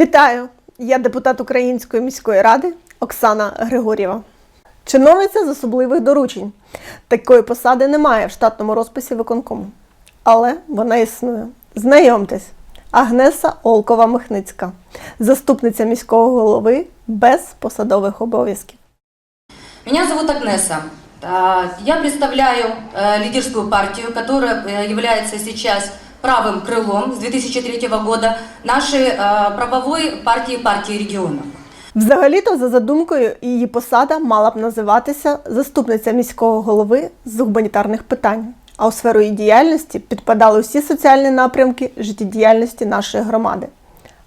Вітаю! Я депутат Української міської ради Оксана Григорєва. Чиновниця з особливих доручень. Такої посади немає в штатному розписі виконкому. Але вона існує. Знайомтесь, Агнеса Олкова Михницька, заступниця міського голови без посадових обов'язків. Меня зовут Агнеса. Я представляю э, лидерскую партию, которая э, является сейчас правым крылом с 2003 года нашей э, правовой партии партии регионов. Взагалі-то, за задумкою, її посада мала б називатися заступниця міського голови з гуманітарних питань. А у сферу її діяльності підпадали усі соціальні напрямки життєдіяльності нашої громади: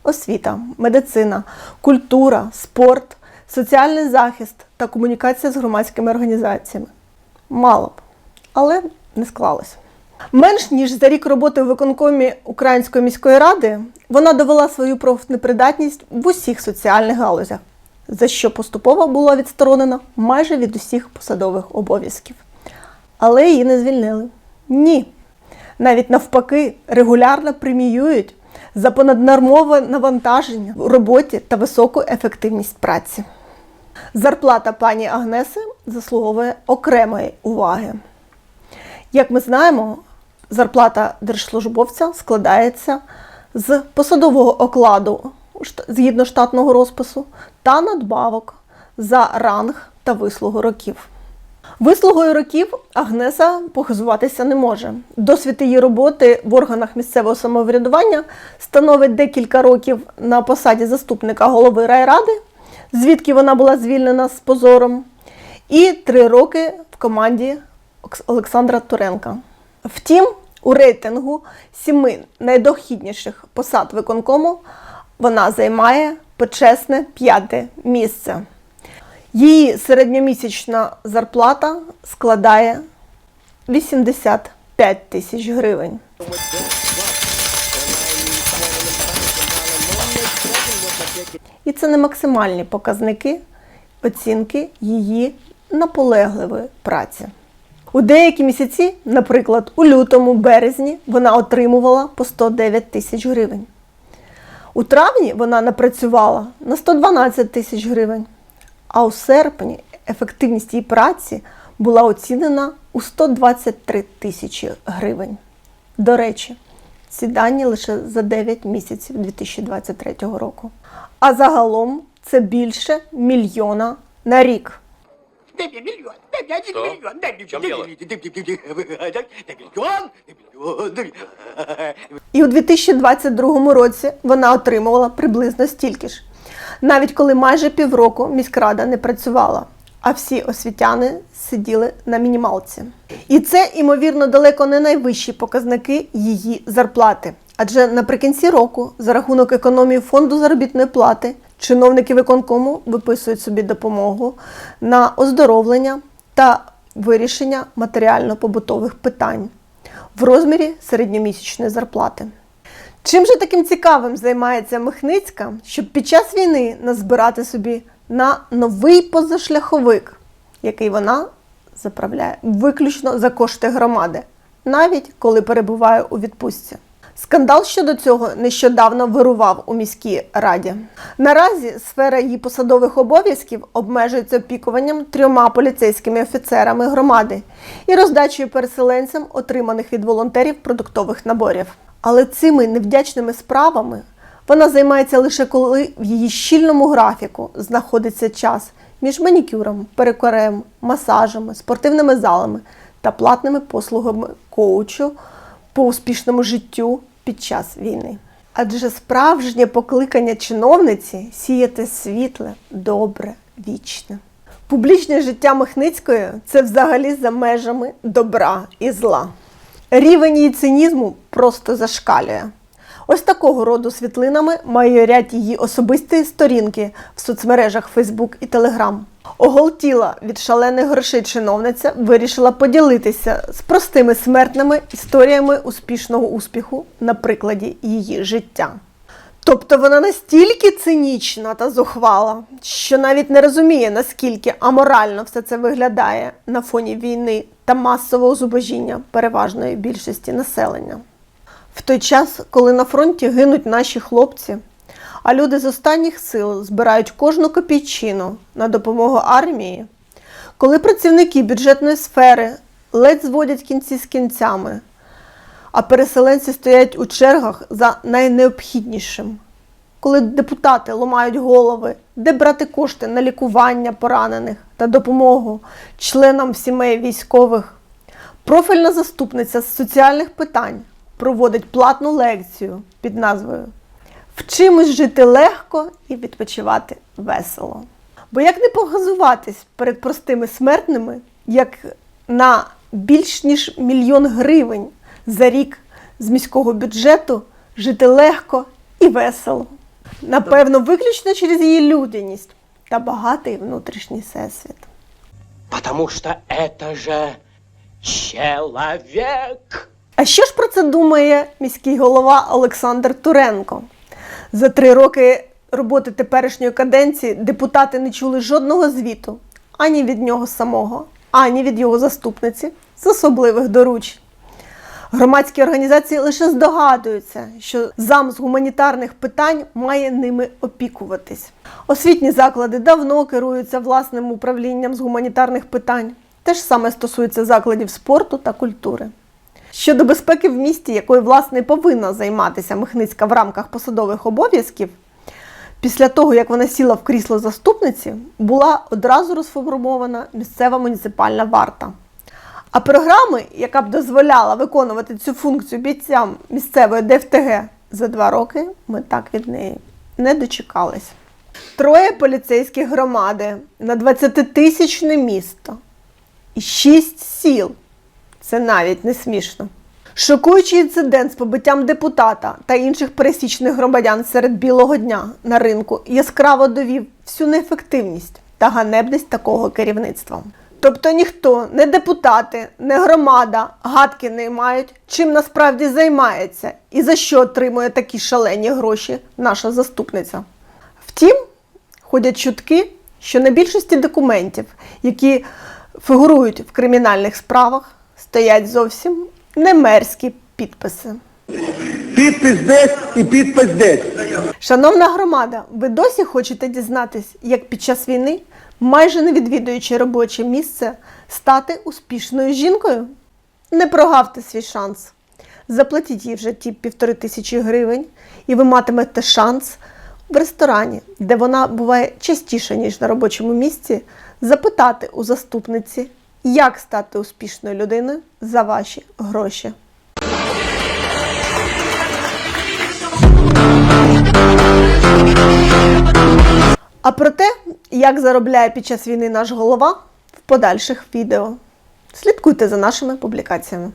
освіта, медицина, культура, спорт, соціальний захист та комунікація з громадськими організаціями. Мало б, але не склалося. Менш ніж за рік роботи в виконкомі Української міської ради вона довела свою профнепридатність в усіх соціальних галузях, за що поступово була відсторонена майже від усіх посадових обов'язків. Але її не звільнили. Ні. Навіть навпаки, регулярно преміюють за понаднормове навантаження в роботі та високу ефективність праці. Зарплата пані Агнеси заслуговує окремої уваги. Як ми знаємо, зарплата держслужбовця складається з посадового окладу згідно штатного розпису та надбавок за ранг та вислугу років. Вислугою років Агнеса похизуватися не може. Досвід її роботи в органах місцевого самоврядування становить декілька років на посаді заступника голови райради, звідки вона була звільнена з позором, і три роки в команді Олександра Туренка. Втім, у рейтингу сіми найдохідніших посад виконкому вона займає почесне п'яте місце. Її середньомісячна зарплата складає 85 тисяч гривень. І це не максимальні показники оцінки її наполегливої праці. У деякі місяці, наприклад, у лютому, березні, вона отримувала по 109 тисяч гривень. У травні вона напрацювала на 112 тисяч гривень, а у серпні ефективність її праці була оцінена у 123 тисячі гривень. До речі, ці дані лише за 9 місяців 2023 року. А загалом це більше мільйона на рік. Дай- дай миллион, дай миллион, дай миллион. І у 2022 році вона отримувала приблизно стільки ж, навіть коли майже півроку міськрада не працювала, а всі освітяни сиділи на мінімалці. І це, ймовірно, далеко не найвищі показники її зарплати. Адже наприкінці року, за рахунок економії фонду заробітної плати, чиновники виконкому виписують собі допомогу на оздоровлення та вирішення матеріально-побутових питань в розмірі середньомісячної зарплати. Чим же таким цікавим займається Михницька, щоб під час війни назбирати собі на новий позашляховик, який вона заправляє виключно за кошти громади, навіть коли перебуває у відпустці. Скандал щодо цього нещодавно вирував у міській раді. Наразі сфера її посадових обов'язків обмежується опікуванням трьома поліцейськими офіцерами громади і роздачею переселенцям отриманих від волонтерів продуктових наборів. Але цими невдячними справами вона займається лише коли в її щільному графіку знаходиться час між манікюром, перекорем, масажами, спортивними залами та платними послугами коучу по успішному життю під час війни. Адже справжнє покликання чиновниці сіяти світле, добре, вічне. Публічне життя Михницької це взагалі за межами добра і зла. Рівень її цинізму просто зашкалює. Ось такого роду світлинами майорять її особисті сторінки в соцмережах Facebook і Telegram. Оголтіла від шалених грошей чиновниця вирішила поділитися з простими смертними історіями успішного успіху на прикладі її життя. Тобто вона настільки цинічна та зухвала, що навіть не розуміє, наскільки аморально все це виглядає на фоні війни та масового зубожіння переважної більшості населення. В той час, коли на фронті гинуть наші хлопці, А люди з останніх сил збирають кожну копійчину на допомогу армії, коли працівники бюджетної сфери ледь зводять кінці з кінцями, а переселенці стоять у чергах за найнеобхіднішим. Коли депутати ламають голови, де брати кошти на лікування поранених та допомогу членам сімей військових, профільна заступниця з соціальних питань проводить платну лекцію під назвою Вчимось жити легко і відпочивати весело. Бо як не погазуватись перед простими смертними, як на більш ніж мільйон гривень за рік з міського бюджету жити легко і весело. Напевно, виключно через її людяність та багатий внутрішній всесвіт. Потому что это же человек. А що ж про це думає міський голова Олександр Туренко? За три роки роботи теперішньої каденції депутати не чули жодного звіту ані від нього самого, ані від його заступниці з особливих доручень. Громадські організації лише здогадуються, що зам з гуманітарних питань має ними опікуватись. Освітні заклади давно керуються власним управлінням з гуманітарних питань. Те ж саме стосується закладів спорту та культури. Щодо безпеки в місті, якою власне повинна займатися Михницька в рамках посадових обов'язків, після того, як вона сіла в крісло заступниці, була одразу розформована місцева муніципальна варта. А програми, яка б дозволяла виконувати цю функцію бійцям місцевої ДФТГ за два роки, ми так від неї не дочекались. Троє поліцейських громади на 20-тисячне місто і шість сіл. Це навіть не смішно. Шокуючий інцидент з побиттям депутата та інших пересічних громадян серед білого дня на ринку яскраво довів всю неефективність та ганебність такого керівництва. Тобто ніхто, не депутати, не громада, гадки не мають, чим насправді займається і за що отримує такі шалені гроші наша заступниця. Втім, ходять чутки, що на більшості документів, які фігурують в кримінальних справах, стоять зовсім не мерзкі підписи. Підпис десь і підпис десь. Шановна громада, ви досі хочете дізнатись, як під час війни, майже не відвідуючи робоче місце, стати успішною жінкою? Не прогавте свій шанс. Заплатіть їй вже ті півтори тисячі гривень, і ви матимете шанс в ресторані, де вона буває частіше, ніж на робочому місці, запитати у заступниці, як стати успішною людиною за ваші гроші. А про те, як заробляє під час війни наш голова в подальших відео. Слідкуйте за нашими публікаціями.